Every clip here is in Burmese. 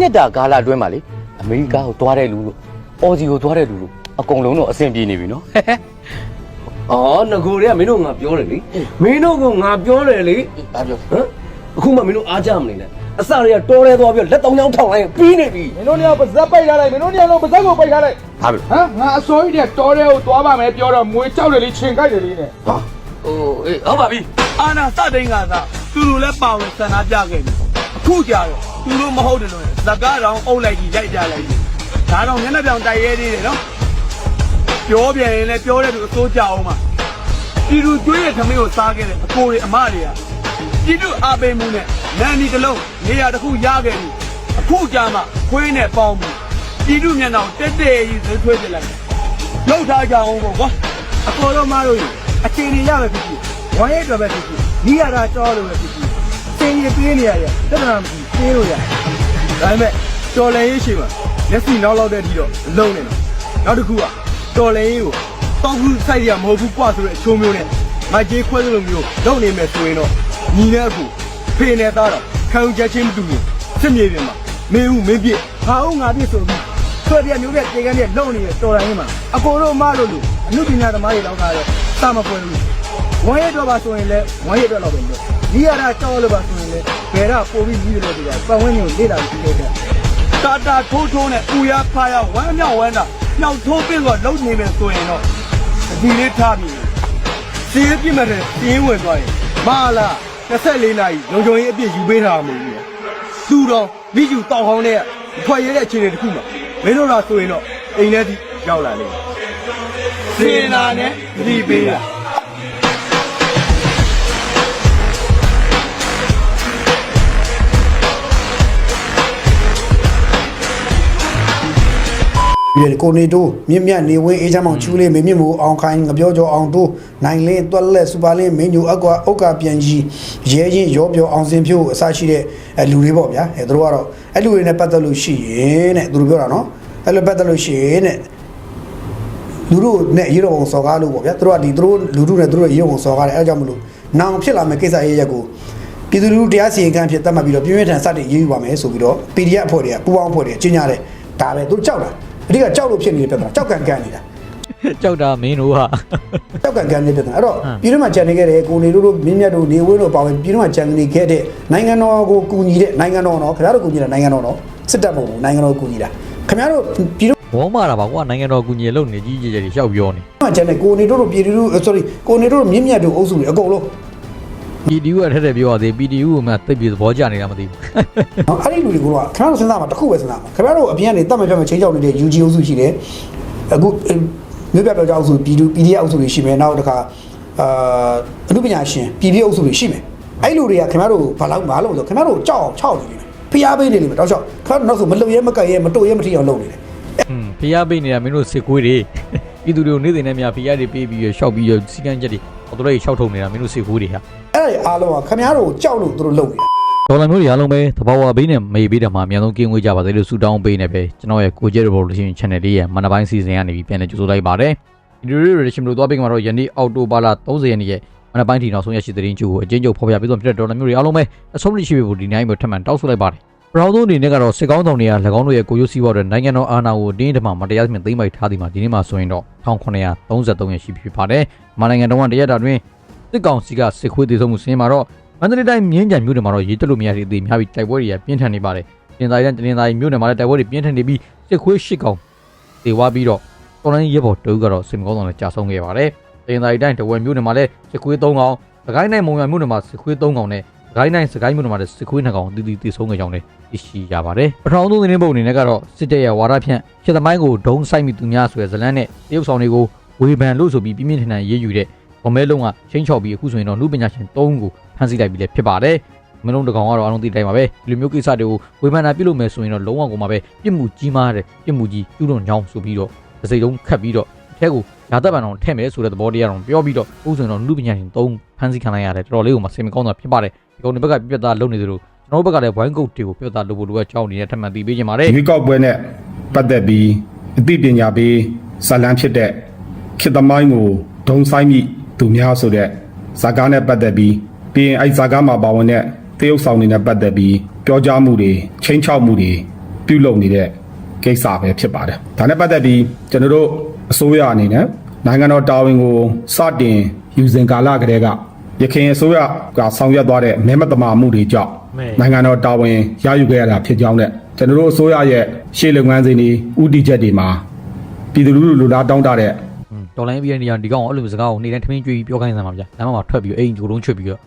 နှစ်တာကာလအတွင်းမှာလေအမေရိကကိုသွားတဲ့လူလို့အော်စီကိုသွားတဲ့လူလို့အကုန်လုံးတော့အဆင်ပြေနေပြီနော်အော်ငကိုတွေကမင်းတို့ငါပြောတယ်လေမင်းတို့ကငါပြောတယ်လေဘာပြောဟမ်အခုမှမင်းတို့အားကြမနေနဲ့အစတွေကတော်ရဲသွားပြီးလက်သုံးချောင်းထောင်လိုက်ပြီးနေပြီမင်းတို့ညပါဇက်ပိတ်ထားလိုက်မင်းတို့ညလုံးပါဇက်ကိုပိတ်ထားလိုက်ဘာပြောဟမ်ငါအစိုးရတဲ့တော်ရဲကိုသွားပါမယ်ပြောတော့မွေကြောက်တယ်လေခြင်ကြိုက်တယ်လေနဲ့ဟာဟိုအေးဟုတ်ပါပြီအာနာစတိန်ကသာသူတို့လည်းပါဝင်ဆန္ဒပြခဲ့ပြီ ခုကြတော့သူတို့မဟုတ်တယ်လို့ဇကားတော်အုပ်လိုက်ကြီးရိုက်ကြလိုက်ကြီးဒါတော့မျက်နှာပြောင်တိုက်ရဲသေးတယ်နော်ပြောပြန်ရင်လည်းပြောတဲ့သူအစိုးကြအောင်ပါပြည်သူကျွေးတဲ့သမီးကိုစားခဲ့တဲ့အကိုတွေအမတွေကပြည်သူအားပေးမှုနဲ့နန်းဒီတစ်လုံးနေရာတစ်ခုရခဲ့ပြီအခုကြမှာခွေးနဲ့ပေါင်းမှုပြည်သူမျက်နှာတက်တက်ကြီးသွေးထွေးပြလိုက်လောက်ထားကြအောင်ပေါ့ကွာအကိုတို့မတို့အခြေအနေရမယ်ဖြစ်ဖြစ်ဝိုင်းရဲတော်ပဲဖြစ်ဖြစ်နီးရတာကြောလို့ပဲဖြစ်ဖြစ် စင်ရပြေးနေရရတဒနာမရှိပြေးလို့ရဒါပေမဲ့တော်လည်းရေးရှိမှာလက်စီနောက်လောက်တဲ့အထိတော့အလုံးနေတော့နောက်တစ်ခုကတော်လည်းရေးကိုတောက်ခုစိုက်ရမဟုတ်ဘူးကွာဆိုတဲ့အချိုးမျိုးနဲ့မိုက်ကြီးခွဲသလိုမျိုးလုပ်နေမယ်ဆိုရင်တော့ညီနဲ့အခုဖေနဲ့သားတော့ခံယူချက်ချင်းမတူဘူးစစ်မြေပြင်မှာမင်းဦးမင်းပြစ်ဟာဦးငါပြစ်ဆိုပြီးဆွဲပြမျိုးပြတေကန်းပြလုံနေရတော်တိုင်းမှာအကိုတို့မလို့လို့အမှုပညာသမားတွေလောက်တာတော့စမပွဲဘူးဝမ်းရတော့ပါဆိုရင်လည်းဝမ်းရတော့လောက်ပဲပြော ဒီရတာကြောက်လို့ပါဆိုရင်လည်းဘယ်တော့ပို့ပြီးပြီးလို့ပြောပတ်ဝန်းကျင်ကိုလေ့လာပြီးလုပ်တဲ့တာတာထိုးထိုးနဲ့ပူရဖာရဝမ်းမြောက်ဝမ်းတာမြောက်ထိုးပင်းတော့လုံနေမယ်ဆိုရင်တော့ဒီလေးထားပြီးစီးပြစ်မဲ့တဲ့စီးဝင်သွားရင်မလာ24နာရီလုံခြုံရေးအပြည့်ယူပေးတာမဟုတ်ဘူးသူတော်မိယူတောက်ဟောင်းတဲ့ထွက်ရတဲ့အခြေအနေတစ်ခုမှာမင်းတို့လာဆိုရင်တော့အိမ်ထဲထိရောက်လာလိမ့်မယ်စေနာနဲ့ဒီပေးတာ ပြီးတယ်ကိုနေတိုးမြင့်မြတ်နေဝင်းအေးချမ်းမောင်ချူလေးမင်းမြင့်မို့အောင်ခိုင်ငပြောကျော်အောင်တိုးနိုင်လင်းတွက်လက်စူပါလင်းမင်းညိုအကွာဥက္ကာပြန်ကြီးရဲချင်းရောပြောအောင်စင်ဖြိုးအစရှိတဲ့အဲလူတွေပေါ့ဗျာအဲသူတို့ကတော့အဲလူတွေနဲ့ပတ်သက်လို့ရှိရင်တဲ့သူတို့ပြောတာနော်အဲလိုပတ်သက်လို့ရှိရင်တဲ့လူတို့နဲ့ရေတော်ပုံစော်ကားလို့ပေါ့ဗျာသူတို့ကဒီသူတို့လူတို့နဲ့သူတို့ရေတော်ပုံစော်ကားတယ်အဲဒါကြောင့်မလို့နောင်ဖြစ်လာမယ့်ကိစ္စရဲ့ရက်ကိုပြည်သူလူထုတရားစီရင်ခံဖြစ်တတ်မှတ်ပြီးတော့ပြင်းပြင်းထန်စတင်ရေးယူပါမယ်ဆိုပြီးတော့ PDF အဖွဲ့တွေကပူပေါင်းအဖွဲ့တွေကကြီးညာတယ်ဒါပဲသူကြောက်တာ အဓိကကြောက်လို့ဖြစ်နေတဲ့ပြဿနာကြောက်ကန်ကန်နေတာကြောက်တာမင်းတို့ဟာတောက်ကကန်နေတဲ့ပြဿနာအဲ့တော့ပြည်တွင်းမှာကြံနေခဲ့တဲ့ကိုနေတို့တို့မြင်းမြတ်တို့နေဝင်းတို့ပါဝင်ပြည်တွင်းမှာကြံနေခဲ့တဲ့နိုင်ငံတော်ကိုကူညီတဲ့နိုင်ငံတော်နော်ခင်ဗျားတို့ကူညီတာနိုင်ငံတော်နော်စစ်တပ်မဟုတ်ဘူးနိုင်ငံတော်ကိုကူညီတာခင်ဗျားတို့ပြည်တွင်းဝေါမာတာပါကွာနိုင်ငံတော်ကူညီလုပ်နေကြီးကြီးကြီးရှောက်ပြောနေမှာကြံနေကိုနေတို့တို့ပြည်တွင်း sorry ကိုနေတို့တို့မြင်းမြတ်တို့အုပ်စုတွေအကုန်လုံး PDU ကထက်ထက်ပြောရသေး PDU ကမှသိပ်ပြီးသဘောကျနေတာမသိဘူးနော်အဲ့ဒီလူတွေကိုတော့ခင်ဗျားတို့စဉ်းစားမှာတစ်ခုပဲစဉ်းစားမှာခင်ဗျားတို့အပြင်ကနေတတ်မှတ်ပြတ်မှတ်ချင်းချောက်နေတဲ့ UG အုပ်စုရှိတယ်အခုမြို့ပြပြောက်ကြောက်အုပ်စုပြည်သူ PDF အုပ်စုတွေရှိမယ်နောက်တစ်ခါအာအမှုပညာရှင်ပြည်ပြအုပ်စုတွေရှိမယ်အဲ့လူတွေကခင်ဗျားတို့ဘာလို့မလုပ်ဆိုခင်ဗျားတို့ကြောက်အောင်ခြောက်နေတယ်ဖျားပေးနေလိမ့်မယ်တောက်လျှောက်ခင်ဗျားတို့နောက်ဆိုမလုံရဲမကက်ရဲမတို့ရဲမထီအောင်လုပ်နေတယ်ဟွန်းဖျားပေးနေတာမင်းတို့စစ်ကွေးတွေပြည်သူတွေကိုနေ့စဉ်နဲ့များဖျားတွေပေးပြီးရှောက်ပြီးစီကန်းချက်တွေဟိုတို့တွေရှောက်ထုံနေတာမင်းတို့စစ်ကွေးတွေဟာအဲ့ဒါ တွေအားလုံးကခင်ဗျားတို့ကြောက်လို့သူတို့လုပ်နေတာဒေါ်လာမျိုးတွေအားလုံးပဲသဘာဝဘေးနဲ့မေးပေးတယ်မှာအများဆုံးကင်းဝေးကြပါစေလို့ဆုတောင်းပေးနေပဲကျွန်တော်ရဲ့ကိုကျဲ revolution channel လေးရဲ့မနက်ပိုင်းစီစဉ်ကနေပြီးပြန်လည်ကြိုဆိုလိုက်ပါတယ်ဒီလို relation လို့သွားပေးမှာတော့ယနေ့အောက်တိုဘာလ30ရက်နေ့ရဲ့မနက်ပိုင်းထီနောက်ဆုံးရရှိသတင်းကျိုးကိုအကျဉ်းချုပ်ဖော်ပြပေးသွားဖြစ်တဲ့ဒေါ်လာမျိုးတွေအားလုံးပဲအဆုံးထိရှိဖို့ဒီနိုင်ပဲထပ်မံတောက်ဆိုလိုက်ပါတယ်ပရောင်းသုံးအနေနဲ့ကတော့စစ်ကောင်းဆောင်တွေက၎င်းတို့ရဲ့ကိုရုပ်စည်းပေါ်တဲ့နိုင်ငံတော်အာဏာကိုတင်းဓမ္မမတရားသဖြင့်သိမ်းပိုက်ထားသည်မှာဒီနေ့မှဆိုရင်တော့1933ရက်ရှိပြီဖြစ်ပါတယ်။မြန်မာနိုင်ငံတော်ကတရက်တာတွင် စစ်ကောင်စီကစစ်ခွေးသေးဆုံးမှုစင်းမှာတော့မန္တလေးတိုင်းမြင်းကြံမြို့နယ်မှာတော့ရေးတက်လို့မရသေးသေးများပြီးတိုက်ပွဲတွေပြင်းထန်နေပါတယ်။တင်သားရန်တင်သားရီမြို့နယ်မှာလည်းတိုက်ပွဲတွေပြင်းထန်နေပြီးစစ်ခွေးရှစ်ကောင်တေဝါပြီးတော့တော်လိုင်းရဲဘော်တူကတော့စင်ကောင်းဆောင်နဲ့ကြာဆုံးခဲ့ပါတယ်။တင်သားရီတိုင်းတဝဲမြို့နယ်မှာလည်းစစ်ခွေး၃ကောင်စကိုင်းတိုင်းမုံရမြို့နယ်မှာစစ်ခွေး၃ကောင်နဲ့စကိုင်းတိုင်းစကိုင်းမြို့နယ်မှာလည်းစစ်ခွေး၂ကောင်တီးတီးတေဆုံးခဲ့ကြောင်းလည်းသိရှိရပါတယ်။ပထမဆုံးသတင်းပုံအနေနဲ့ကတော့စစ်တပ်ရဲ့ဝါဒဖြန့်ဖြစ်သမိုင်းကိုဒုံဆိုင်မိသူများဆိုတဲ့ဇလန်းနဲ့တရုတ်ဆောင်တွေကိုဝေဖန်လို့ဆိုပြီးပြင်းပြင်းထန်ထန်ရေးယူတဲ့ ဗမဲလုံးကချင်းချော်ပြီးအခုဆိုရင်တော့လူပညာရှင်၃ဦးကိုဖမ်းဆီးလိုက်ပြီလည်းဖြစ်ပါတယ်။မင်းလုံးတကောင်ကတော့အားလုံးသိတိုင်းပါပဲဒီလိုမျိုးကိစ္စတွေကိုဝေဖန်တာပြုလုပ်မယ်ဆိုရင်တော့လုံးဝကိုမှပဲပြစ်မှုကြီးမားတဲ့ပြစ်မှုကြီးကျူးလွန်ကြောင်းဆိုပြီးတော့တစ်စိတ်လုံးခတ်ပြီးတော့အထက်ကိုရာသက်ပံတော်ထည့်မယ်ဆိုတဲ့သဘောတရားတော်ပြောပြီးတော့အခုဆိုရင်တော့လူပညာရှင်၃ဦးဖမ်းဆီးခံလိုက်ရတယ်တော်တော်လေးကိုမှစိတ်မကောင်းတာဖြစ်ပါတယ်ဒီကောင်တွေဘက်ကပြပြသားလုပ်နေသလိုကျွန်တော်တို့ဘက်ကလည်းဝိုင်းကုတ်တွေကိုပြပြသားလုပ်ဖို့လိုအပ်ကြောင်းအနေနဲ့ထပ်မံသိပေးခြင်းပါတယ်ရွေးကောက်ပွဲနဲ့ပတ်သက်ပြီးအသိပညာပေးဇာတ်လမ်းဖြစ်တဲ့ခေတ်သမိုင်းကိုဒုံဆိုင်မိ သူများဆိုတဲ့ဇာကားနဲ့ပတ်သက်ပြီးပြီးရင်အဲ့ဇာကားမှာပါဝင်တဲ့တရုတ်ဆောင်တွေနဲ့ပတ်သက်ပြီးပြောကြားမှုတွေချင်းချောက်မှုတွေပြုလုပ်နေတဲ့ကိစ္စပဲဖြစ်ပါတယ်ဒါနဲ့ပတ်သက်ပြီးကျွန်တော်တို့အစိုးရအနေနဲ့နိုင်ငံတော်တာဝန်ကိုစတင်ယူစဉ်ကာလကတည်းကရခိုင်အစိုးရကဆောင်ရွက်သွားတဲ့မဲမတမာမှုတွေကြောင့်နိုင်ငံတော်တာဝန်ရယူခဲ့ရတာဖြစ်ကြောင်းနဲ့ကျွန်တော်တို့အစိုးရရဲ့ရှေ့လုပ်ငန်းစဉ်တွေဥတီချက်တွေမှာပြည်သူလူထုလူလားတောင်းတတဲ့ တော်လိုင်းပြီးတဲ့နေရာဒီကောင်အဲ့လိုစကားကိုနေတိုင်းထမင်းကျွေးပြီးပြောခိုင်းစမ်းပါဗျာလမ်းမှာထွက်ပြီးအိမ်ဂျိုလုံးချွတ်ပြီးတော့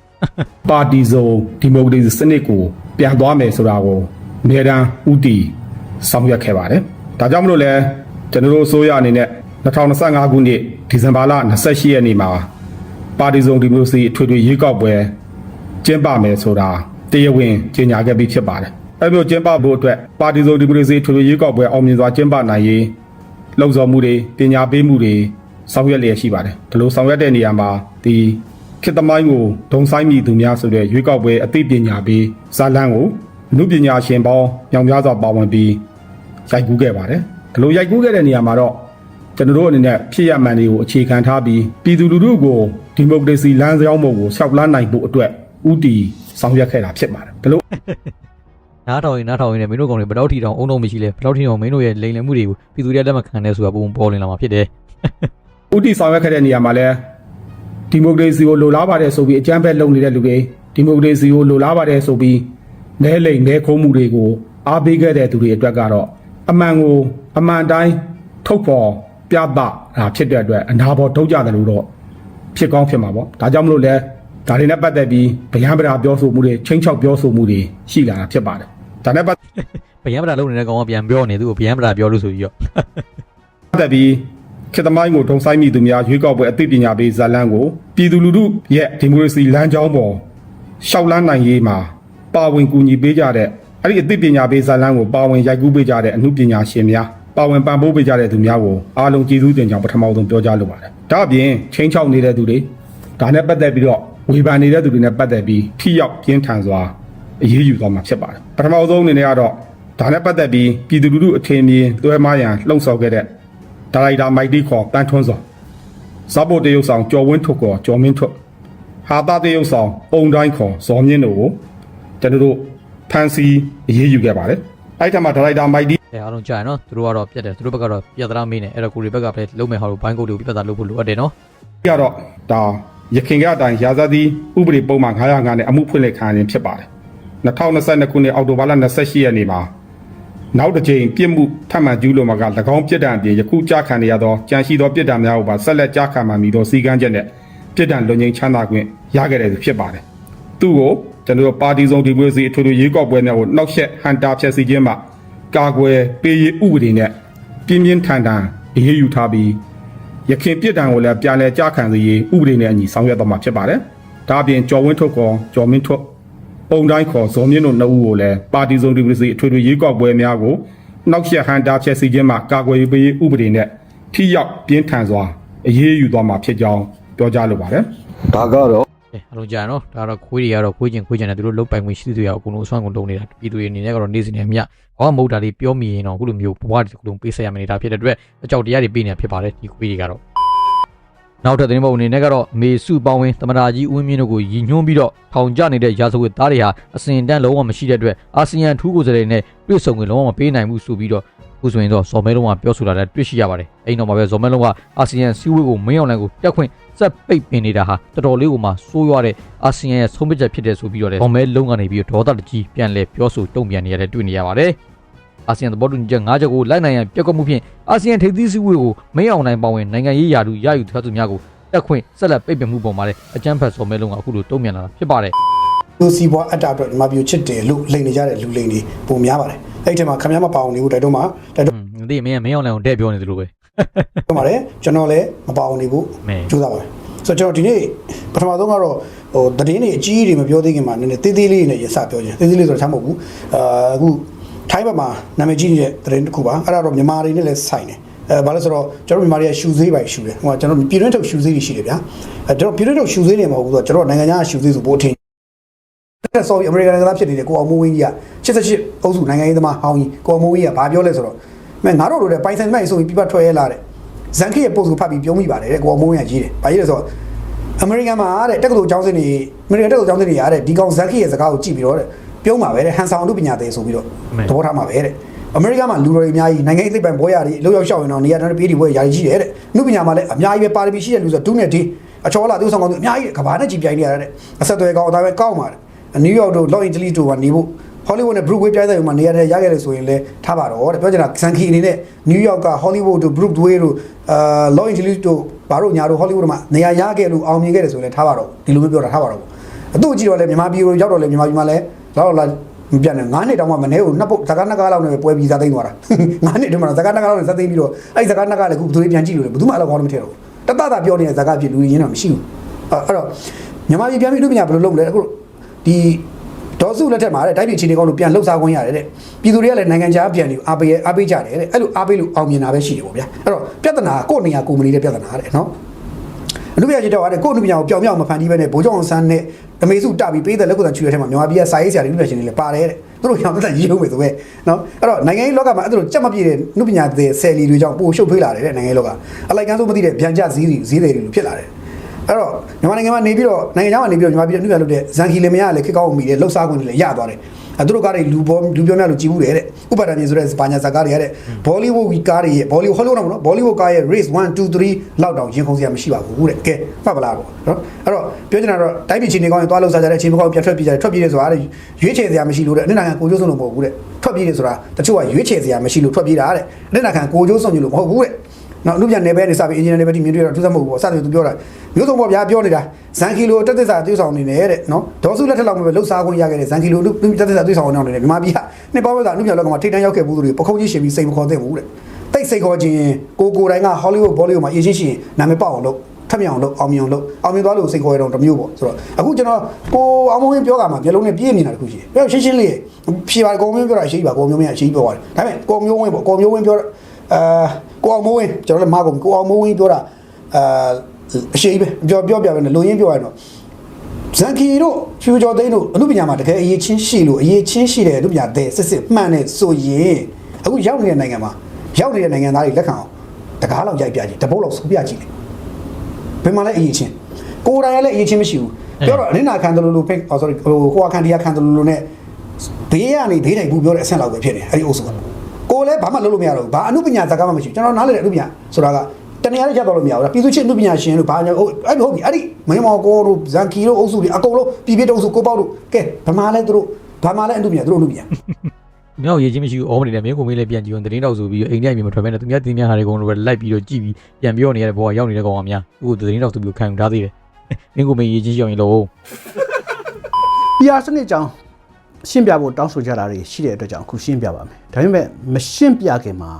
ပါတီစုံဒီမိုကရေစီစနစ်ကိုပြန်သွားမယ်ဆိုတာကိုအမြဲတမ်းဥတီဆောင်ရွက်ခဲ့ပါတယ်။ဒါကြောင့်မလို့လဲကျွန်တော်တို့အစိုးရအနေနဲ့2025ခုနှစ်ဒီဇင်ဘာလ28ရက်နေ့မှာပါတီစုံဒီမိုကရေစီအထွေထွေရွေးကောက်ပွဲကျင်းပမယ်ဆိုတာတရားဝင်ကြေညာခဲ့ပြီးဖြစ်ပါတယ်။အဲလိုကျင်းပဖို့အတွက်ပါတီစုံဒီမိုကရေစီအထွေထွေရွေးကောက်ပွဲအောင်မြင်စွာကျင်းပနိုင်ရေးလှုံ့ဆော်မှုတွေပညာပေးမှုတွေ ဆောင်ရွက်လျက်ရှိပါတယ်။ဒီလိုဆောင်ရွက်တဲ့နေရာမှာဒီခေတ်သမိုင်းကိုဒုံဆိုင်မိသူများဆိုတဲ့ရွေးကောက်ပွဲအသိပညာပေးဇာလန်းကိုအမှုပညာရှင်ပေါင်းညောင်များစွာပါဝင်ပြီးရိုက်ကူးခဲ့ပါတယ်။ဒီလိုရိုက်ကူးခဲ့တဲ့နေရာမှာတော့ကျွန်တော်တို့အနေနဲ့ဖြစ်ရမှန်တွေကိုအခြေခံထားပြီးပြည်သူလူထုကိုဒီမိုကရေစီလမ်းကြောင်းပေါ်ကိုရှောက်လန်းနိုင်ဖို့အတွက်ဥတီဆောင်ရွက်ခဲ့တာဖြစ်ပါတယ်။ဒီလိုနားထောင်ရင်နားထောင်ရင်လည်းမင်းတို့ကောင်တွေဘယ်တော့ထီတောင်အုံတော့မရှိလဲဘယ်တော့ထီတောင်မင်းတို့ရဲ့လိန်လည်မှုတွေကိုပြည်သူတွေလက်မခံတဲ့ဆိုတာပုံပေါ်လင်းလာမှာဖြစ်တယ် ဥတီဆောင်ရွက်ခဲ့တဲ့နေရာမှာလည်းဒီမိုကရေစီကိုလိုလားပါတယ်ဆိုပြီးအကြမ်းဖက်လုပ်နေတဲ့လူတွေဒီမိုကရေစီကိုလိုလားပါတယ်ဆိုပြီးနဲလိမ်နဲခိုးမှုတွေကိုအားပေးခဲ့တဲ့သူတွေအတွက်ကတော့အမှန်ကိုအမှန်တိုင်းထုတ်ဖော်ပြသတာဖြစ်တဲ့အတွက်အနာဘောထုတ်ကြတယ်လို့တော့ဖြစ်ကောင်းဖြစ်မှာပေါ့ဒါကြောင့်မလို့လဲဒါတွေနဲ့ပတ်သက်ပြီးဗျံပရာပြောဆိုမှုတွေချင်းချောက်ပြောဆိုမှုတွေရှိလာတာဖြစ်ပါတယ်ဒါနဲ့ပတ်ဗယံပဒါလုံနေတဲ့ကောင်ကပြန်ပြောနေသူ့ကိုဗယံပဒါပြောလို့ဆိုပြီးတော့ပတ်သက်ပြီး ခေတ်သမိုင်းကိုဒုံဆိုင်မိသူများရွေးကောက်ပွဲအသိပညာပေးဇာတ်လမ်းကိုပြည်သူလူထုရဲ့ဒီမိုကရေစီလမ်းကြောင်းပေါ်ရှောက်လန်းနိုင်ရေးမှာပါဝင်ကူညီပေးကြတဲ့အဲ့ဒီအသိပညာပေးဇာတ်လမ်းကိုပါဝင်ရိုက်ကူးပေးကြတဲ့အမှုပညာရှင်များပါဝင်ပံ့ပိုးပေးကြတဲ့သူများကိုအားလုံးကျေးဇူးတင်ကြောင်းပထမဆုံးပြောကြားလိုပါတယ်။ဒါအပြင်ချင်းချောက်နေတဲ့သူတွေဒါနဲ့ပတ်သက်ပြီးတော့ဝေဖန်နေတဲ့သူတွေနဲ့ပတ်သက်ပြီးထိရောက်ပြင်းထန်စွာအရေးယူသွားမှာဖြစ်ပါတယ်။ပထမဆုံးအနေနဲ့ကတော့ဒါနဲ့ပတ်သက်ပြီးပြည်သူလူထုအထင်မြင်တွဲမရန်လှုံ့ဆော်ခဲ့တဲ့ ဒါရိုက်တာမိုက်တီခေါ်တန်းထွန်းစောဇာဘိုတရုတ်ဆောင်ကျော်ဝင်းထွတ်ခေါ်ကျော်မင်းထွတ်ဟာတာတရုတ်ဆောင်ပုံတိုင်းခေါ်ဇော်မြင့်တို့ကိုကျွန်တော်တို့ဖန်စီအရေးယူခဲ့ပါတယ်အဲ့ထက်မှာဒါရိုက်တာမိုက်တီအဲအားလုံးကြားရနော်သူတို့ကတော့ပြတ်တယ်သူတို့ဘက်ကတော့ပြတ်သလားမေးနေအဲ့တော့ကိုရီဘက်ကလည်းလုံးမဲ့ဟာလို့ဘိုင်းကုတ်တွေကိုပြတ်တာလုပ်ဖို့လိုအပ်တယ်နော်ကတော့ဒါရခင်ကအတိုင်းရာဇသီဥပဒေပုံမှန်905နဲ့အမှုဖွင့်လှစ်ခံရခြင်းဖြစ်ပါတယ်2022ခုနှစ်အောက်တိုဘာလ28ရက်နေ့မှာ နောက်တစ်ကြိမ်ပြစ်မှုထပ်မံကျူးလွန်မှာက၎င်းပြစ်ဒဏ်အပြင်ယခုကြားခံရသောကြံရှိသောပြစ်ဒဏ်များကိုပါဆက်လက်ကြားခံမှမည်သောစီကံချက်နဲ့ပြစ်ဒဏ်လွန်ငင်းချမ်းသာခွင့်ရခဲ့တဲ့သူဖြစ်ပါတယ်။သူ့ကိုကျွန်တော်တို့ပါတီစုံဒီမိုကရေစီအထွေထွေရွေးကောက်ပွဲများကိုနှောက်ယှက်ဟန်တာဖျက်ဆီးခြင်းမှာကာကွယ်ပေးရေးဥပဒေနဲ့ပြင်းပြင်းထန်ထန်အရေးယူထားပြီးရခင်ပြစ်ဒဏ်ကိုလည်းပြန်လည်ကြားခံစေရေးဥပဒေနဲ့အညီဆောင်ရွက်သွားမှာဖြစ်ပါတယ်။ဒါအပြင်ကျော်ဝင်းထုတ်ခေါ်ကျော်မင်းထုတ် ပုံတိုင်းခေါ်ဇော်မြင့်တို့နှစ်ဦးကိုလည်းပါတီစုံဒီမိုကရေစီအထွေထွေရွေးကောက်ပွဲများကိုနှောက်ယှက်ဟန်တာဖျက်ဆီးခြင်းမှာကာကွယ်ရေးပေးရေးဥပဒေနဲ့ထိရောက်ပြင်းထန်စွာအရေးယူသွားမှာဖြစ်ကြောင်းပြောကြားလိုပါတယ်။ဒါကတော့အဲအားလုံးကြားရနော်ဒါကတော့ခွေးတွေကတော့ခွေးချင်းခွေးချင်းနဲ့သူတို့လုတ်ပိုင်ခွင့်ရှိသူတွေအကုန်လုံးအစွမ်းကုန်တုံးနေတာပြည်သူတွေအနေနဲ့ကတော့နေ့စဉ်နဲ့အမျှဘာမှမဟုတ်တာလေးပြောမိရင်တော့အခုလိုမျိုးဘဝတစ်ခုလုံးပေးဆက်ရမယ့်နေတာဖြစ်တဲ့အတွက်အကြောက်တရားတွေပေးနေတာဖြစ်ပါတယ်ဒီခွေးတွေကတော့ နောက်ထပ်သတင်းပုံအနေနဲ့ကတော့မေစုပေါင်းဝင်းတမနာကြီးဦးဝင်းမြင့်တို့ကိုရည်ညွှန်းပြီးတော့ထောင်ကျနေတဲ့ရာဇဝတ်သားတွေဟာအစဉ်တန်းလုံးဝမရှိတဲ့အတွက်အာဆီယံထူးကိုယ်စားလှယ်နဲ့တွေ့ဆုံခွင့်လုံးဝမပေးနိုင်ဘူးဆိုပြီးတော့ခုဆိုရင်တော့ဇော်မဲလုံးကပြောဆိုတာလည်းတွေ့ရှိရပါတယ်အဲ့တော့မှာပဲဇော်မဲလုံးကအာဆီယံစီးဝေးကိုမင်းအောင်လှိုင်ကိုပြတ်ခွင့်စက်ပိတ်ပင်နေတာဟာတော်တော်လေးကိုမှဆိုးရွားတဲ့အာဆီယံရဲ့ဆုံးဖြတ်ချက်ဖြစ်တယ်ဆိုပြီးတော့လည်းဇော်မဲလုံးကနေပြီးတော့ဒေါသတကြီးပြန်လဲပြောဆိုတုံ့ပြန်နေရတဲ့တွေ့နေရပါတယ် အာဆီယံသဘောတူညီချက်၅ချက်ကိုလိုက်နိုင်ရန်ပြတ်ကွက်မှုဖြင့်အာဆီယံထိပ်သီးစည်းဝေးကိုမင်းအောင်လှိုင်ပါဝင်နိုင်ငံရေးယာတူရယူထားသူများကိုတက်ခွင့်ဆက်လက်ပိတ်ပင်မှုပေါ်မှာလည်းအကြမ်းဖက်ဇော်မဲလုံးကအခုလိုတုံ့ပြန်လာတာဖြစ်ပါတယ်လူစီဘွားအတ္တအတွက်ဒီမှာပြိုချစ်တယ်လို့လိန်နေကြတဲ့လူလိန်တွေပုံများပါတယ်အဲ့ဒီထဲမှာခမည်းမပါအောင်နေဘူးတိုက်တော့မှာတိုက်တော့ဟွန်းဒီမင်းကမင်းအောင်လှိုင်ကိုတဲ့ပြောနေသလိုပဲပါတယ်ကျွန်တော်လည်းမပါအောင်နေဘူးမဲကြိုးစားပါမယ်ဆိုတော့ကျွန်တော်ဒီနေ့ပထမဆုံးကတော့ဟိုသတင်းတွေအကြီးကြီးတွေမပြောသေးခင်မှာနည်းနည်းသေးသေးလေးနဲ့ရစပြောခြင်းသေးသေးလေးဆိုတော့ထားမဟုတ်ဘူးအာအခု ထိုင်းဘက်မှာနာမည်ကြီးနေတဲ့သတင်းတစ်ခုပါအဲ့ဒါတော့မြန်မာတွေနဲ့လည်းဆိုင်တယ်အဲဘာလဲဆိုတော့ကျွန်တော်မြန်မာတွေကရှူသေးပါရှူတယ်ဟိုကကျွန်တော်ပြည်တွင်းထုတ်ရှူသေးတွေရှိတယ်ဗျာအဲကျွန်တော်ပြည်တွင်းထုတ်ရှူသေးတွေမဟုတ်ဘူးဆိုတော့ကျွန်တော်နိုင်ငံခြားရှူသေးဆိုပိုအထင်အဲ့ဆော်ဘီအမေရိကန်ကသားဖြစ်နေတဲ့ကိုအောင်မိုးဝင်းကြီးက88အုပ်စုနိုင်ငံရေးသမားဟောင်းကြီးကိုအောင်မိုးဝင်းကြီးကဘာပြောလဲဆိုတော့မဲငါတို့လိုတဲ့ပိုင်ဆိုင်မိုက်ဆိုပြီးပြပထွက်ရဲလာတဲ့ဇန်ခေရဲ့ပို့ကိုဖတ်ပြီးပြောမိပါတယ်တဲ့ကိုအောင်မိုးဝင်းကရေးတယ်ဘာရေးလဲဆိုတော့အမေရိကန်မှာတဲ့တက္ကသိုလ်ကျောင်း sinh တွေအမေရိကန်တက္ကသိုလ်ကျောင်း sinh တွေရတဲ့ဒီကောင်ဇန်ခေရဲ့စကားကိုကြည့်ပြီးတော့တဲ့ ပြုံးပါပဲတဲ့ဟန်ဆောင်အမှုပညာသည်ဆိုပြီးတော့သဘောထားမှာပဲတဲ့အမေရိကမှာလူတော်တွေအများကြီးနိုင်ငံရေးသိပ္ပံဘွဲရတွေလောက်ရောက်ရှောက်ရင်တော့နေရာတန်းပေးဒီဘွဲရာကြီးရှိတယ်တဲ့နှုပညာမှာလည်းအများကြီးပဲပါရမီရှိတဲ့လူဆိုဒုနဲ့ဒီအချောလာသူဆောင်ကောင်းသူအများကြီးကဘာနဲ့ကြည်ပြိုင်နေရတဲ့အဆက်အသွယ်ကောင်းအသားပဲကောင်းပါတယ်နယူးယောက်တို့လော့အင်ဂျလိစ်တို့ကနေဖို့ဟောလိဝုဒ်နဲ့ဘရုတ်ဝေးပြိုင်တဲ့ဥမှာနေရာတွေရခဲ့တယ်ဆိုရင်လည်းထားပါတော့တဲ့ပြောချင်တာဇန်ခီအနေနဲ့နယူးယောက်ကဟောလိဝုဒ်တို့ဘရုတ်ဝေးတို့အာလော့အင်ဂျလိစ်တို့ဘာတို့ညာတို့ဟောလိဝုဒ်မှာနေရာရခဲ့လို့အောင်မြင်ခဲ့တယ်ဆိုရင်လည်းထားပါတော့ဒီလိုမျိုးပြောတာထားပါတော့အတူကြည့်တော့လည်းမြန်မာပြည်ကိုရောက်တော့လည်းမြန်မာပြည်မှာလည်း လောက်လာမပြတ်နဲ့9နှစ်တောင်မှမနေဘူးနှစ်ပုတ်ဇကားနှစ်ကားလောက်နဲ့ပွဲပြီးသားသိမ်းသွားတာ9နှစ်တည်းမှာဇကားနှစ်ကားလောက်နဲ့စသိမ်းပြီးတော့အဲ့ဇကားနှစ်ကားလည်းခုဘယ်သူတွေပြန်ကြည့်လို့လဲဘယ်သူမှတော့ခေါင်းမထည့်တော့ဘူးတတတာပြောနေတဲ့ဇကားဖြစ်လူရင်းတော့မရှိဘူးအဲ့တော့မြန်မာပြည်ပြန်ပြီးလူပညာဘယ်လိုလုပ်မလဲအခုဒီဒေါ်စုလက်ထက်မှာတဲ့တိုက်ပြည်ချင်းတွေကောင်းလို့ပြန်လှုပ်ရှားခွင့်ရတယ်တဲ့ပြည်သူတွေကလည်းနိုင်ငံခြားပြန်ပြီးအားပေးအားပေးကြတယ်တဲ့အဲ့လိုအားပေးလို့အောင်မြင်တာပဲရှိတယ်ပေါ့ဗျာအဲ့တော့ပြဿနာကကိုယ့်နေရာကိုယ်မနေတဲ့ပြဿနာတဲ့နော် အနုပညာကြီးတော့အဲ့ကိုယ့်အနုပညာကိုပျောင်မြောက်မဖန်တီးပဲနဲ့ဘိုးကျောင်းအောင်ဆန်းနဲ့အမေစုတပြီးပေးတဲ့လက်ကုသချူတဲ့ထဲမှာမြန်မာပြည်ကစာရေးဆရာတွေလူပညာရှင်တွေလည်းပါတယ်တဲ့သူတို့ရောင်တက်ရေးဟုတ်ပဲဆိုပဲနော်အဲ့တော့နိုင်ငံရေးလောကမှာအဲ့ဒါလိုကြက်မပြည့်တဲ့နုပညာတဲ့ဆယ်လီတွေကြောင့်ပိုရှုပ်ထွေးလာတယ်တဲ့နိုင်ငံရေးလောကအလိုက်ကန်းဆုံးမသိတဲ့ဗျံကြဈေးတွေဈေးတွေလိုဖြစ်လာတယ်အဲ့တော့မြန်မာနိုင်ငံမှာနေပြီးတော့နိုင်ငံခြားမှာနေပြီးတော့မြန်မာပြည်အနုပညာလုပ်တဲ့ဇန်ခီလင်မယားလည်းခေတ်ကောင်းမိတယ်လှုပ်ရှားခွင့်တွေလည်းရသွားတယ် အဲသူတို့ကားတွေလူပေါ်လူပြောများလို့ကြည်ဘူးတယ်တဲ့ဥပါဒဏ်မြေဆိုတဲ့ဘာညာဇာကားတွေရတဲ့ဘောလိဝုဒ်ကားတွေရဲ့ဘောလိဝုဒ်ဟောလို့တော့မနော်ဘောလိဝုဒ်ကားရဲ့ race 1 2 3လောက်တောင်ရင်ခုန်စရာမရှိပါဘူးတဲ့ကဲမှတ်ပါလားပေါ့နော်အဲ့တော့ပြောချင်တာတော့တိုင်းပြည်ချင်းတွေကောင်းရင်သွားလို့စားကြတဲ့အချိန်မကောင်းပြန်ထွက်ပြေးကြတယ်ထွက်ပြေးတယ်ဆိုတာရွေးချယ်စရာမရှိလို့တဲ့အနစ်နာခံကိုကျိုးစုံလို့မဟုတ်ဘူးတဲ့ထွက်ပြေးတယ်ဆိုတာတချို့ကရွေးချယ်စရာမရှိလို့ထွက်ပြေးတာတဲ့အနစ်နာခံကိုကျိုးစုံလို့မဟုတ်ဘူးတဲ့ နော်အမှုပြန်နေပဲနေစပြီးအင်ဂျင်နီယာတွေပဲဒီမြင်တွေ့တော့သူသမဟုတ်ဘူးပေါ့စတယ်သူပြောတာမျိုးစုံပေါ့ဗျာပြောနေတာဇန်ကီလိုတက်တက်စာတွေးဆောင်နေတယ်တဲ့နော်ဒေါ်စုလက်ထက်လောက်မှာပဲလှုပ်ရှားခွင့်ရခဲ့တဲ့ဇန်ကီလိုတက်တက်စာတွေးဆောင်နေတယ်မြန်မာပြည်ကနှစ်ပေါင်းများစွာအမှုပြန်လောက်ကမှာထိတ်တန်းရောက်ခဲ့ဘူးသူတွေပခုံးကြီးရှင်ပြီးစိတ်မခေါ်သင့်ဘူးတဲ့တိတ်စိတ်ခေါ်ခြင်းကိုကိုတိုင်းကဟောလိဝုဒ်ဘောလိဝုဒ်မှာအရင်ရှိရင်နာမည်ပေါက်အောင်လုပ်ထက်မြောင်လို့အောင်မြင်လို့အောင်မြင်သွားလို့စိတ်ခေါ်ရတော့တစ်မျိုးပေါ့ဆိုတော့အခုကျွန်တော်ကိုအောင်မင်းပြောတာမှာမျိုးလုံးနဲ့ပြည့်နေတာတခုရှိတယ်ပြောရှင်းရှင်းလေးဖြေပါကိုမျိုးပြောတာအရှိပါကိုမျိုးမင်းအရှိပြောပါတယ်ဒါပေမဲ့ကိုမျိုးဝင်းပေါ့ကိုမျိုးဝင်းပြော အာကိုအောင်မင်းကျွန်တော်လည်းမကုန်ကိုအောင်မင်းပြောတာအာအရှိပဲပြောပြောပြပဲလူရင်းပြောရတော့ဇန်ကီတို့ဖြူကျော်သိန်းတို့အမှုပညာမှာတကယ်အရေးချင်းရှိလို့အရေးချင်းရှိတဲ့အမှုပညာတဲ့စစ်စစ်မှန်တဲ့ဆိုရင်အခုရောက်နေတဲ့နိုင်ငံမှာရောက်နေတဲ့နိုင်ငံသားတွေလက်ခံအောင်တကားလောက်ရိုက်ပြကြည့်တပုတ်လောက်ဆိုပြကြည့်လေဘယ်မှာလဲအရေးချင်းကိုယ်တိုင်ကလည်းအရေးချင်းမရှိဘူးပြောတော့အနစ်နာခံတယ်လို့လို့ဖိတ်ဟော sorry ဟိုဟိုအခန်တရားခံတယ်လို့လို့ ਨੇ ဘေးကနေဘေးတိုင်ဘူးပြောတဲ့အဆင့်လောက်ပဲဖြစ်နေအဲ့ဒီအုပ်စုက ကိုယ်လည်းဘာမှလုပ်လို့မရတော့ဘူးဘာအမှုပညာဇာတ်ကားမှမရှိဘူးကျွန်တော်နားလည်တဲ့အမှုပညာဆိုတာကတနေရာလေးချက်တော့လို့မရဘူးလားပြည်သူ့ချစ်အမှုပညာရှင်လို့ဘာညာဟုတ်အဲ့ဟုတ်ပြီအဲ့ဒီမင်းမော်ကိုတို့ဇန်ကီတို့အုပ်စုတွေအကုန်လုံးပြည်ပြတုံးစုကိုပေါ့တို့ကဲဘာမှလဲသူတို့ဘာမှလဲအမှုပညာသူတို့အမှုပညာမြောက်ရေးချင်းမရှိဘူးအော်မနေတယ်မင်းကိုမေးလည်းပြန်ကြည့်အောင်သတင်းတော့ဆိုပြီးအိမ်ထဲအမြင်မထွက်ဘဲနဲ့သူများတင်များဟာတွေကုန်လို့ပဲလိုက်ပြီးတော့ကြည့်ပြီးပြန်ပြောနေရတဲ့ဘောကရောက်နေတဲ့ကောင်ကများသူ့ကိုသတင်းတော့သူပြီးခံယူထားသေးတယ်မင်းကိုမေးရေးချင်းရှိအောင်ရင်လို့ PR စနစ်ကြောင်း ရှင်းပြဖို့တောင်းဆိုကြတာတွေရှိတဲ့အတွက်ကြောင့်အခုရှင်းပြပါမယ်။ဒါပေမဲ့မရှင်းပြခင်မှာ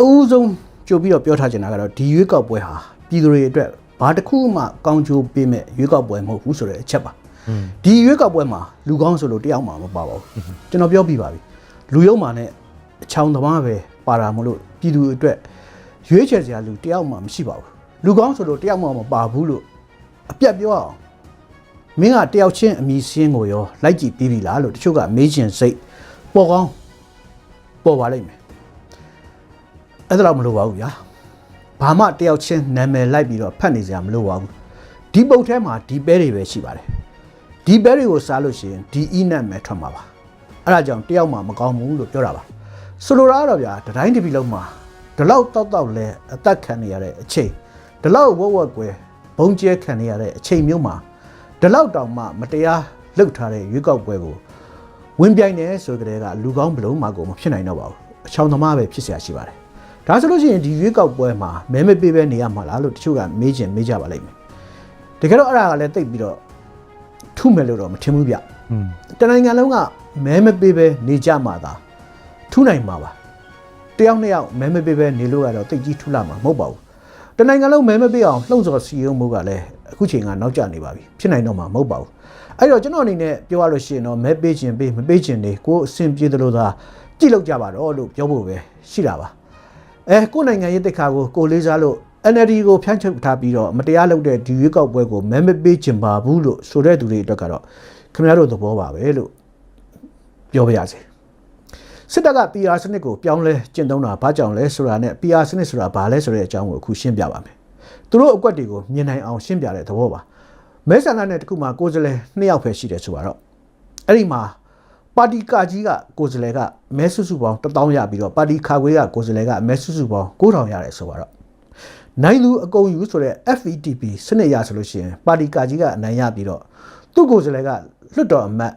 အဦးဆုံးကြိုပြီးတော့ပြောထားချင်တာကတော့ဒီရွေးကောက်ပွဲဟာပြည်သူတွေအတွက်ဘာတစ်ခုမှကောင်းကျိုးပေးမဲ့ရွေးကောက်ပွဲမဟုတ်ဘူးဆိုတဲ့အချက်ပါ။ဒီရွေးကောက်ပွဲမှာလူကောင်းဆိုလို့တယောက်မှမပါပါဘူး။ကျွန်တော်ပြောပြပါပြီ။လူယုံမာနဲ့အချောင်းသမားပဲပါတာမလို့ပြည်သူအတွက်ရွေးချယ်စရာလူတယောက်မှမရှိပါဘူး။လူကောင်းဆိုလို့တယောက်မှမပါဘူးလို့အပြတ်ပြောအောင် မင်းကတယောက်ချင်းအမိစင်းကိုရောလိုက်ကြည့်ပြီးပြီလားလို့တချို့ကမေးချင်စိတ်ပေါ်ကောင်းပေါ်ပါလိမ့်မယ်အဲ့ဒါတော့မလိုပါဘူးဗျာဘာမှတယောက်ချင်းနာမည်လိုက်ပြီးတော့ဖတ်နေစရာမလိုပါဘူးဒီပုတ်ထဲမှာဒီပဲတွေပဲရှိပါတယ်ဒီပဲတွေကိုစားလို့ရှိရင်ဒီအီးနတ်မယ်ထွက်မှာပါအဲ့ဒါကြောင့်တယောက်မှမကောင်းဘူးလို့ပြောတာပါဆိုလိုတာကတော့ဗျာတတိုင်းတစ်ပြည်လုံးမှာဒီလောက်တောက်တောက်လဲအသက်ခံနေရတဲ့အချိန်ဒီလောက်ဝက်ဝက်ကွယ်ဘုံကျဲခံနေရတဲ့အချိန်မျိုးမှာ ဒီလောက်တောင်မှမတရားလှုပ်ထားတဲ့ရွေးကောက်ပွဲကိုဝင်ပြိုင်နေဆိုကြတဲ့ကလူကောင်းဘလုံးမှာကိုမဖြစ်နိုင်တော့ပါဘူးအချောင်းသမားပဲဖြစ်เสียရှိပါတယ်ဒါဆိုလို့ရှိရင်ဒီရွေးကောက်ပွဲမှာမဲမပေးပဲနေရမှာလားလို့တချို့ကမေးချင်မေးကြပါလိမ့်မယ်တကယ်တော့အဲ့ဒါကလည်းတိတ်ပြီးတော့ထုမယ်လို့တော့မထင်ဘူးဗျ อืม တနိုင်ငံလုံးကမဲမပေးပဲနေကြမှာသာထုနိုင်မှာပါတယောက်နှစ်ယောက်မဲမပေးပဲနေလို့ကတော့တိတ်ကြီးထုလာမှာမဟုတ်ပါဘူးတနိုင်ငံလုံးမဲမပေးအောင်လှုံ့ဆော်စီရုံမှုကလည်း အခုချိန်ကနောက်ကျနေပါပြီဖြစ်နိုင်တော့မှာမဟုတ်ပါဘူးအဲ့တော့ကျွန်တော်အနေနဲ့ပြောရလို့ရှိရင်တော့မဲပေးခြင်းပေးမပေးခြင်းတွေကိုယ်အဆင်ပြေတယ်လို့သာကြည့်လောက်ကြပါတော့လို့ပြောဖို့ပဲရှိတာပါအဲကိုယ်နိုင်ငံရေးတိတ်ခါကိုကိုယ်လေးစားလို့ NLD ကိုဖြန့်ချုပ်ထားပြီးတော့မတရားလုပ်တဲ့ဒီရွေးကောက်ပွဲကိုမဲမပေးခြင်းပါဘူးလို့ဆိုတဲ့သူတွေအတွက်ကတော့ခင်ဗျားတို့သဘောပါပဲလို့ပြောပါရစေစစ်တပ်က PR စနစ်ကိုပြောင်းလဲကျင့်သုံးတာဘာကြောင့်လဲဆိုတာနဲ့ PR စနစ်ဆိုတာဘာလဲဆိုတဲ့အကြောင်းကိုအခုရှင်းပြပါမယ် သူတို့အကွက်တွေကိုမြင်နိုင်အောင်ရှင်းပြတဲ့သဘောပါမဲဆန္ဒနဲ့တခုမှကိုယ်စားလှယ်နှစ်ယောက်ပဲရှိတယ်ဆိုတော့အဲ့ဒီမှာပါတီကာကြီးကကိုယ်စားလှယ်ကမဲစုစုပေါင်း1000ရပြီးတော့ပါတီခါခွေးကကိုယ်စားလှယ်ကမဲစုစုပေါင်း9000ရတယ်ဆိုတော့နိုင်လူအကုန်ယူဆိုတဲ့ FETP စနစ်ရဆိုလို့ရှိရင်ပါတီကာကြီးကအနိုင်ရပြီးတော့သူ့ကိုယ်စားလှယ်ကလွတ်တော်အမတ်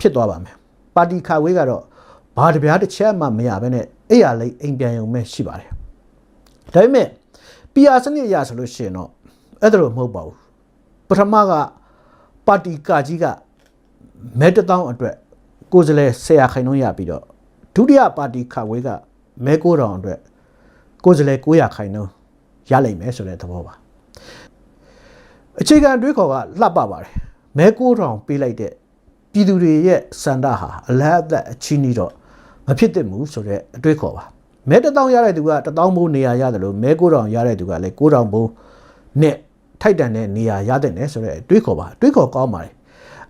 ဖြစ်သွားပါမယ်ပါတီခါခွေးကတော့ဘာတပြားတစ်ချက်မှမရဘဲနဲ့အဲ့ရလေးအိမ်ပြန်ရုံပဲရှိပါတယ်ဒါပေမဲ့ PR စနစ်ရဆိုလို့ရှိရင်တော့အဲ့ဒါလိုမဟုတ်ပါဘူးပထမကပါတီကာကြီးကမဲတစ်တောင်းအတွက်ကိုယ်စားလှယ်ဆရာခိုင်နှုန်းရပြီးတော့ဒုတိယပါတီခါဝေးကမဲ9000အတွက်ကိုယ်စားလှယ်900ခိုင်နှုန်းရလိမ့်မယ်ဆိုတဲ့သဘောပါအခြေခံအတွေးခေါ်ကလှပပါတယ်မဲ9000ပေးလိုက်တဲ့ပြည်သူတွေရဲ့စန္ဒဟာအလားအသက်အချင်းကြီးတော့မဖြစ်သင့်ဘူးဆိုတဲ့အတွေးခေါ်ပါ မဲ1000ရတဲ့သူက1000ဘိုးနေရာရတယ်လို့မဲ9000ရတဲ့သူကလည်း9000ဘိုးနဲ့ထိုက်တန်တဲ့နေရာရတဲ့နဲ့ဆိုတဲ့အတွေးခေါ်ပါအတွေးခေါ်ကောင်းပါတယ်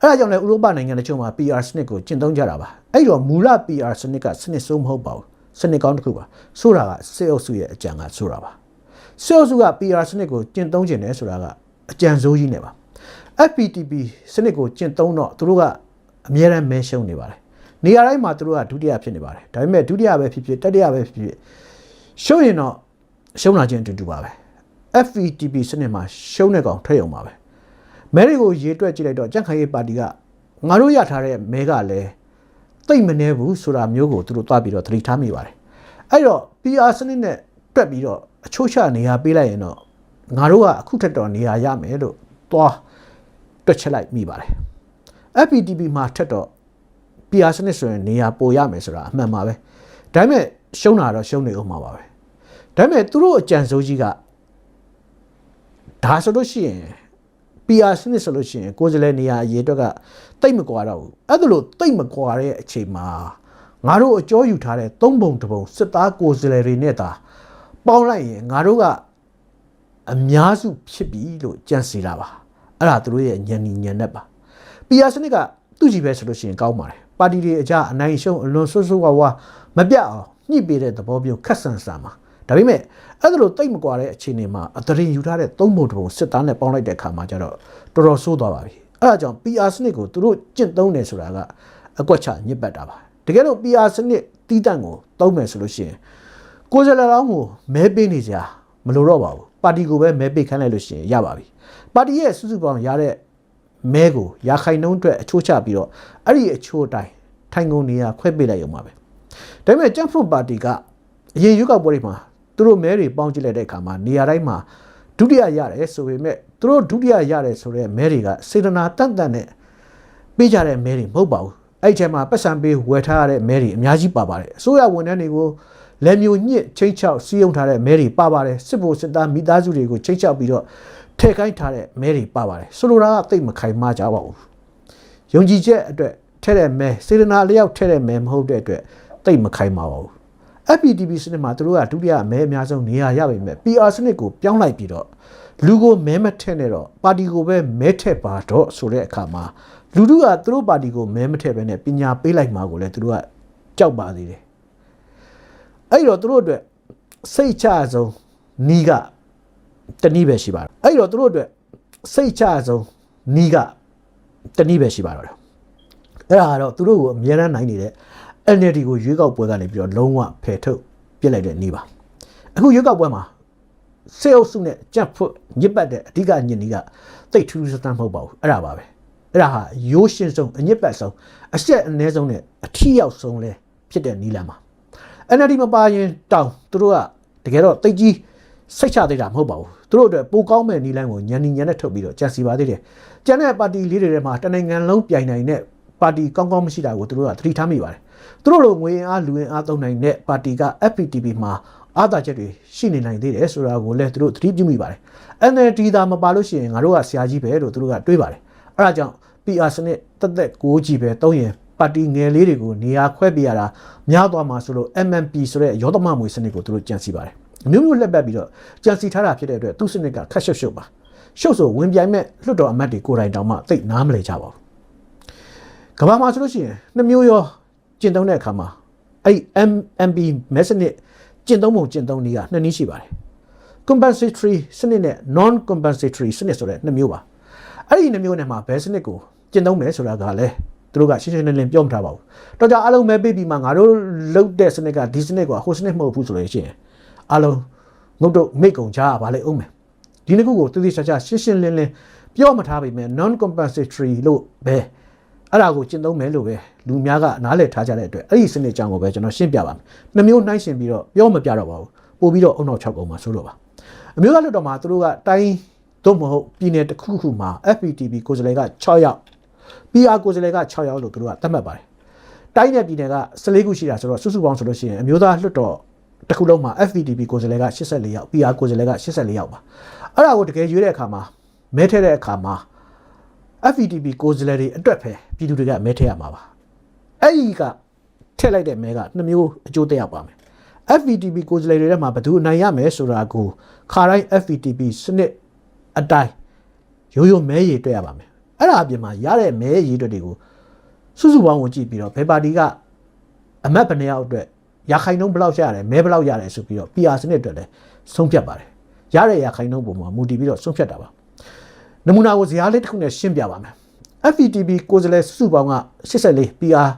အဲ့ဒါကြောင့်လည်းဥရောပနိုင်ငံတချို့မှာ PR စနစ်ကိုကျင့်သုံးကြတာပါအဲ့တော့မူလ PR စနစ်ကစနစ်ဆုံးမဟုတ်ပါဘူးစနစ်ကောင်းတစ်ခုပါဆိုတာကစေအုပ်စုရဲ့အကြံကဆိုတာပါစေအုပ်စုက PR စနစ်ကိုကျင့်သုံးခြင်းနဲ့ဆိုတာကအကြံစိုးကြီးနေပါ FPTP စနစ်ကိုကျင့်သုံးတော့သူတို့ကအများရန်မဲရှုံနေပါတယ် နေရာတိုင်းမှာသူတို့ကဒုတိယဖြစ်နေပါတယ်ဒါပေမဲ့ဒုတိယပဲဖြစ်ဖြစ်တတိယပဲဖြစ်ဖြစ်ရှုံးရင်တော့ရှုံးလာခြင်းအတူတူပါပဲ FPTP စနစ်မှာရှုံးတဲ့ကောင်ထွက်ရုံပါပဲမဲတွေကိုရေတွက်ကြည့်လိုက်တော့ကြန့်ခိုင်ရေးပါတီကငါတို့ရထားတဲ့မဲကလည်းတိတ်မနှဲဘူးဆိုတာမျိုးကိုသူတို့သွားပြီးတော့သတိထားမိပါတယ်အဲ့တော့ PR စနစ်နဲ့တွက်ပြီးတော့အချိုးချနေရာပေးလိုက်ရင်တော့ငါတို့ကအခုထက်တော့နေရာရမယ်လို့သွားတွက်ချက်လိုက်မိပါတယ် FPTP မှာထက်တော့ PR စနစ်ဆိုရင်နေရာပိုရမယ်ဆိုတာအမှန်ပါပဲဒါပေမဲ့ရှုံးတာတော့ရှုံးနေအောင်မှာပါပဲဒါပေမဲ့သူတို့အကြံစိုးကြီးကဒါဆိုလို့ရှိရင် PR စနစ်ဆိုလို့ရှိရင်ကိုယ်စားလှယ်နေရာအရေးအတွက်ကတိတ်မကွာတော့ဘူးအဲ့ဒါလို့တိတ်မကွာတဲ့အချိန်မှာငါတို့အကြောယူထားတဲ့သုံးပုံတစ်ပုံစစ်သားကိုယ်စားလှယ်တွေနဲ့တာပေါင်းလိုက်ရင်ငါတို့ကအများစုဖြစ်ပြီလို့ကြံစီတာပါအဲ့ဒါသူတို့ရဲ့ညံညီညံနဲ့ပါ PR စနစ်ကသူ့ကြည့်ပဲဆိုလို့ရှိရင်ကောင်းပါတယ် ပါတီတွေအကြအနိုင်ရှုံးအလွန်ဆွဆွဝါဝါမပြတ်အောင်ညှိပေးတဲ့သဘောမျိုးခက်ဆန်ဆန်ပါဒါပေမဲ့အဲ့ဒါလိုတိတ်မကွာတဲ့အခြေအနေမှာအတရင်ယူထားတဲ့သုံးပုံတစ်ပုံစစ်သားနဲ့ပေါင်းလိုက်တဲ့အခါမှာကျတော့တော်တော်ဆိုးသွားပါပြီအဲ့ဒါကြောင့် PR စနစ်ကိုသူတို့ကျင့်သုံးတယ်ဆိုတာကအကွက်ချညစ်ပတ်တာပါတကယ်လို့ PR စနစ်တီးတန့်ကိုသုံးမယ်ဆိုလို့ရှိရင်ကိုယ်စားလှယ်လောင်းကိုမဲပေးနေကြမလိုတော့ပါဘူးပါတီကိုပဲမဲပေးခိုင်းလိုက်လို့ရှိရင်ရပါပြီပါတီရဲ့စုစုပေါင်းရတဲ့ မဲကိုရာခိုင်နှုန်းအတွက်အချိုးချပြီးတော့အဲ့ဒီအချိုးအတိုင်းထိုင်ကုန်နေရခွဲပေးလိုက်ရုံပါပဲဒါပေမဲ့ကျန်းဖွပါတီကအရင်ရွေးကောက်ပွဲတွေမှာသူတို့မဲတွေပေါင်းကြည့်လိုက်တဲ့အခါမှာနေရာတိုင်းမှာဒုတိယရတယ်ဆိုပေမဲ့သူတို့ဒုတိယရတယ်ဆိုတဲ့မဲတွေကစေတနာတန်တန်နဲ့ပေးကြတဲ့မဲတွေမဟုတ်ပါဘူးအဲ့ဒီထဲမှာပတ်စံပေးဝယ်ထားရတဲ့မဲတွေအများကြီးပါပါတယ်အစိုးရဝန်ထမ်းတွေကို လက်မျိုးညစ်ချင်းချောက်စီးယုံထားတဲ့မဲတွေပါပါတယ်စစ်ဖို့စစ်သားမိသားစုတွေကိုချင်းချောက်ပြီးတော့ထည့်ခိုင်းထားတဲ့မဲတွေပါပါတယ်ဆိုလိုတာကတိတ်မခိုင်မာကြပါဘူးယုံကြည်ချက်အတွက်ထဲတဲ့မဲစေတနာလျောက်ထဲတဲ့မဲမဟုတ်တဲ့အတွက်တိတ်မခိုင်မာပါဘူး FPTP စနစ်မှာသူတို့ကဒုတိယမဲအများဆုံးနေရာရပါမယ် PR စနစ်ကိုပြောင်းလိုက်ပြီးတော့လူကိုမဲမထက်နဲ့တော့ပါတီကိုပဲမဲထက်ပါတော့ဆိုတဲ့အခါမှာလူတို့ကသူတို့ပါတီကိုမဲမထက်ပဲနဲ့ပညာပေးလိုက်မှာကိုလည်းသူတို့ကကြောက်ပါသေးတယ် အဲ့တော့သူတို့အတွက်စိတ်ချဆုံးနီးကတနည်းပဲရှိပါတယ်အဲ့တော့သူတို့အတွက်စိတ်ချဆုံးနီးကတနည်းပဲရှိပါတော့တယ်အဲ့ဒါကတော့သူတို့ကိုအများအားနိုင်နေတဲ့ NLD ကိုရွေးကောက်ပွဲကနေပြီးတော့လုံးဝဖယ်ထုတ်ပြစ်လိုက်တဲ့နေ့ပါအခုရွေးကောက်ပွဲမှာစေအုပ်စုနဲ့ကြက်ဖွညစ်ပတ်တဲ့အဓိကညစ်နီးကတိတ်ထူးထူးဆန်းမဟုတ်ပါဘူးအဲ့ဒါပါပဲအဲ့ဒါဟာရိုးရှင်းဆုံးအညစ်ပတ်ဆုံးအဆက်အနည်းဆုံးနဲ့အထီးရောက်ဆုံးလဲဖြစ်တဲ့နီးလမ်းပါ NLD မပါရင်တောင်းသူတို့ကတကယ်တော့တိတ်ကြီးစိတ်ချသေးတာမဟုတ်ပါဘူးသူတို့အတွက်ပိုကောင်းမဲ့နီးလမ်းကိုညံနေညံနဲ့ထုတ်ပြီးတော့ကြံစီပါသေးတယ်ကျန်တဲ့ပါတီလေးတွေထဲမှာတနိုင်ငံလုံးပြိုင်နိုင်တဲ့ပါတီကောင်းကောင်းမရှိတာကိုသူတို့ကသတိထားမိပါတယ်သူတို့လိုငွေအားလူရင်အားသုံးနိုင်တဲ့ပါတီက FPTP မှာအားသာချက်တွေရှိနေနိုင်သေးတယ်ဆိုတာကိုလည်းသူတို့သတိပြုမိပါတယ် NLD ဒါမပါလို့ရှိရင်ငါတို့ကဆရာကြီးပဲလို့သူတို့ကတွေးပါတယ်အဲဒါကြောင့် PR စနစ်တက်တက်ကိုကြီးပဲသုံးရင် ပါတီငယ်လေးတွေကိုနေရာခွဲပေးရတာများသွားမှာဆိုလို့ MMP ဆိုတဲ့ရောသမမွေစနစ်ကိုသူတို့ကြံစီပါတယ်အမျိုးမျိုးလှက်ပတ်ပြီးတော့ကြံစီထားတာဖြစ်တဲ့အတွက်သူ့စနစ်ကခက်ရှုပ်ရှုပ်ပါရှုပ်ဆိုဝင်ပြိုင်မဲ့လွှတ်တော်အမတ်တွေကိုယ်တိုင်တောင်မှသိနားမလဲကြပါဘူးကဘာမှာဆိုလို့ရှိရင်နှစ်မျိုးရောကျင့်သုံးတဲ့အခါမှာအဲ့ MMP မဲစနစ်ကျင့်သုံးပုံကျင့်သုံးနည်းကနှစ်နည်းရှိပါတယ် compensatory စနစ်နဲ့ non compensatory စနစ်ဆိုတဲ့နှစ်မျိုးပါအဲ့ဒီနှစ်မျိုးနဲ့မှာဘယ်စနစ်ကိုကျင့်သုံးမယ်ဆိုတာကလည်း သူတို့ကရှင်းရှင်းလင်းလင်းပြောမထားပါဘူးတော့ကြအားလုံးပဲပေးပြီးမှငါတို့လုတ်တဲ့စနစ်ကဒီစနစ်ကဟိုစနစ်မဟုတ်ဘူးဆိုလို့ရှိရင်အားလုံးငုတ်တို့မိတ်ကုံချားပါလေအောင်မယ်ဒီနှစ်ခုကိုတည်တည်ချာချာရှင်းရှင်းလင်းလင်းပြောမထားပေမဲ့ non compensatory လို့ပဲအဲ့ဒါကိုကျင့်သုံးမယ်လို့ပဲလူများကနားလည်ထားကြတဲ့အတွက်အဲ့ဒီစနစ်ကြောင့်ကိုပဲကျွန်တော်ရှင်းပြပါမယ်နှမျိုးနှိုင်းရှင်ပြီးတော့ပြောမပြတော့ပါဘူးပို့ပြီးတော့အုံနောက်6ကုံမှာဆိုလို့ပါအမျိုးသားလွတ်တော်မှာသူတို့ကတိုင်းသို့မဟုတ်ပြည်နယ်တစ်ခုခုမှာ FPTP ကိုယ်စားလှယ်က6ယောက် PR ကိုယ်စားလှယ်က6ယောက်လို့သူတို့ကသတ်မှတ်ပါတယ်တိုင်းနယ်ပြည်နယ်က14ခုရှိတာဆိုတော့စုစုပေါင်းဆိုလို့ရှိရင်အမျိုးသားလွတ်တော်တစ်ခုလုံးမှာ FPTP ကိုယ်စားလှယ်က84ယောက် PR ကိုယ်စားလှယ်က84ယောက်ပါအဲ့ဒါကိုတကယ်ရွေးတဲ့အခါမှာမဲထည့်တဲ့အခါမှာ FPTP ကိုယ်စားလှယ်တွေအတွက်ပဲပြည်သူတွေကမဲထည့်ရမှာပါအဲ့ဒီကထည့်လိုက်တဲ့မဲကနှစ်မျိုးအကျိုးသက်ရောက်ပါမယ် FPTP ကိုယ်စားလှယ်တွေထဲမှာဘယ်သူအနိုင်ရမယ်ဆိုတာကိုခါတိုင်း FPTP စနစ်အတိုင်းရိုးရိုးမဲရည်တွေ့ရပါမယ် အဲ့ဒါအပြင်မှာရတဲ့မဲရည်တွေ့တွေကိုစုစုပေါင်းကိုကြည့်ပြီးတော့ဘယ်ပါတီကအမတ်ဘယ်နှယောက်အတွက်ရခိုင်နှုန်းဘယ်လောက်ရတယ်မဲဘယ်လောက်ရတယ်ဆိုပြီးတော့ PR စနစ်အတွက်လည်းဆုံးဖြတ်ပါတယ်ရတဲ့ရခိုင်နှုန်းပုံမှာမူတည်ပြီးတော့ဆုံးဖြတ်တာပါနမူနာကိုဇာတ်လေးတစ်ခုနဲ့ရှင်းပြပါမယ် FPTP ကိုယ်စားလှယ်စုစုပေါင်းက84 PR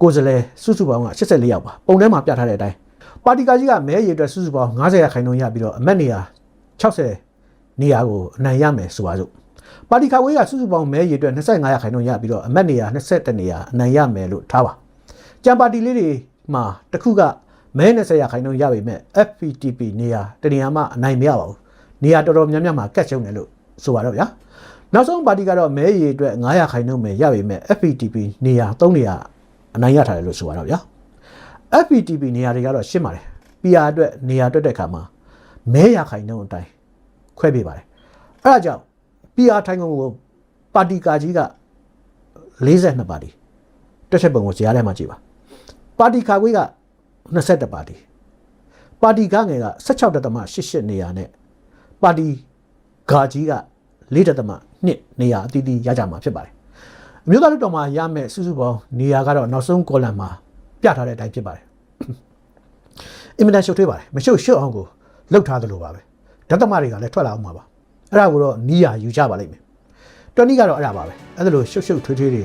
ကိုယ်စားလှယ်စုစုပေါင်းက84ယောက်ပါပုံထဲမှာပြထားတဲ့အတိုင်းပါတီကကြီးကမဲရည်အတွက်စုစုပေါင်း90ရာခိုင်နှုန်းရပြီးတော့အမတ်နေရာ60နေရာကိုအနိုင်ရမယ်ဆိုပါစို့ ပါတီခါဝေးကစုစုပေါင်းမဲရည်အတွက်25ရာခိုင်နှုန်းရပြီးတော့အမတ်နေရာ21နေရာအနိုင်ရမယ်လို့ထားပါကြံပါတီလေးတွေမှာတစ်ခုကမဲ20ရာခိုင်နှုန်းရပေမဲ့ FPTP နေရာတနေရာမှအနိုင်မရပါဘူးနေရာတော်တော်များများမှာကတ်ရှုံတယ်လို့ဆိုပါတော့ဗျာနောက်ဆုံးပါတီကတော့မဲရည်အတွက်900ခိုင်နှုန်းပဲရပေမဲ့ FPTP နေရာ3နေရာအနိုင်ရထားတယ်လို့ဆိုပါတော့ဗျာ FPTP နေရာတွေကတော့ရှင်းပါတယ် PR အတွက်နေရာတွက်တဲ့ခါမှာမဲရခိုင်နှုန်းအတိုင်းခွဲပေးပါတယ်အဲ့ဒါကြောင့် PR ထိုင်ကုန်ကိုပါတီကာကြီးက42ပါတီတွက်ချက်ပုံကိုဇာတ်ထဲမှာကြည့်ပါပါတီခါခွေးက21ပါတီပါတီကငယ်က16.88နေရာနဲ့ပါတီဂါကြီးက4.2နေရာအသီးသီးရကြမှာဖြစ်ပါတယ်အမျိုးသားလွှတ်တော်မှာရမယ့်စုစုပေါင်းနေရာကတော့နောက်ဆုံးကောလမ်မှာပြထားတဲ့အတိုင်းဖြစ်ပါတယ်အင်မတန်ရှုပ်ထွေးပါတယ်မရှုပ်ရှုပ်အောင်ကိုလှုပ်ထားသလိုပါပဲဓာတ်သမတွေကလည်းထွက်လာအောင်ပါပါ အဲ့ဒါကိုတော့နီးရယူကြပါလိမ့်မယ်တော်နီကတော့အဲ့ဒါပါပဲအဲ့ဒါလိုရှုပ်ရှုပ်ထွေးထွေးတွေ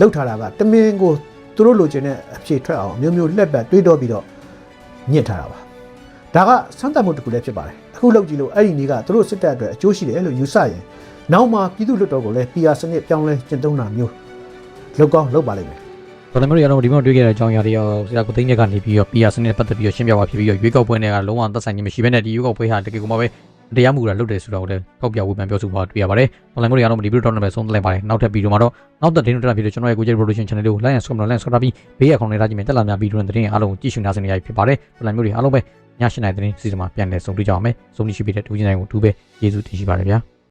လှုပ်ထားတာကတမင်ကိုသူတို့လိုချင်တဲ့အဖြေထွက်အောင်အမျိုးမျိုးလှက်ပတ်တွေးတော့ပြီးတော့ညှစ်ထားတာပါဒါကစမ်းသပ်မှုတစ်ခုလည်းဖြစ်ပါတယ်အခုလောက်ကြည့်လို့အဲ့ဒီနေ့ကသူတို့စစ်တပ်အတွက်အကျိုးရှိတယ်လို့ယူဆရင်နောက်မှပြည်သူ့လွှတ်တော်ကိုလည်း PR စနစ်ပြောင်းလဲကျင့်သုံးတာမျိုးလောက်ကောင်းလောက်ပါလိမ့်မယ်တော်တယ်မျိုးတွေအားလုံးဒီမှာတွေ့ခဲ့တဲ့အကြောင်းအရာတွေရောဆရာကိုသိန်းချက်ကနေပြီးတော့ PR စနစ်နဲ့ပတ်သက်ပြီးတော့ရှင်းပြပါဖြစ်ပြီးတော့ရွေးကောက်ပွဲတွေကလုံးဝသက်ဆိုင်ခြင်းမရှိဘဲနဲ့ဒီရွေးကောက်ပွဲဟာတကယ်ကိုမှပဲ တရားမှုတာလုပ်တယ်ဆိုတာကိုလည်းထောက်ပြဝေဖန်ပြောဆိုပါတွေ့ရပါတယ်။တော်တယ်မျိုးတွေအားလုံးဒီဗီဒီယိုတော့လည်းဆုံးသက်လိုက်ပါတယ်။နောက်ထပ်ဗီဒီယိုမှာတော့နောက်သက်တင်းတို့တက်ပြီးတော့ကျွန်တော်ရဲ့ကိုကျ production channel လေးကို like and subscribe လုပ် like subscribe ပြီးဘေးရခေါင်းလေးထားကြည့်မယ်တက်လာများဗီဒီယိုတွေတင်းအားလုံးကြည့်ရှုနေရဖြစ်ပါတယ်။တော်တယ်မျိုးတွေအားလုံးပဲည၈နိုင်တဲ့စီစဉ်မှာပြန်လည်ဆုံတွေ့ကြအောင်မယ်။ဆုံးဖြတ်ရှိပြီးတဲ့ဒူးချင်းတိုင်းကိုဒူးပဲယေရှုတင်ရှိပါတယ်ဗျာ။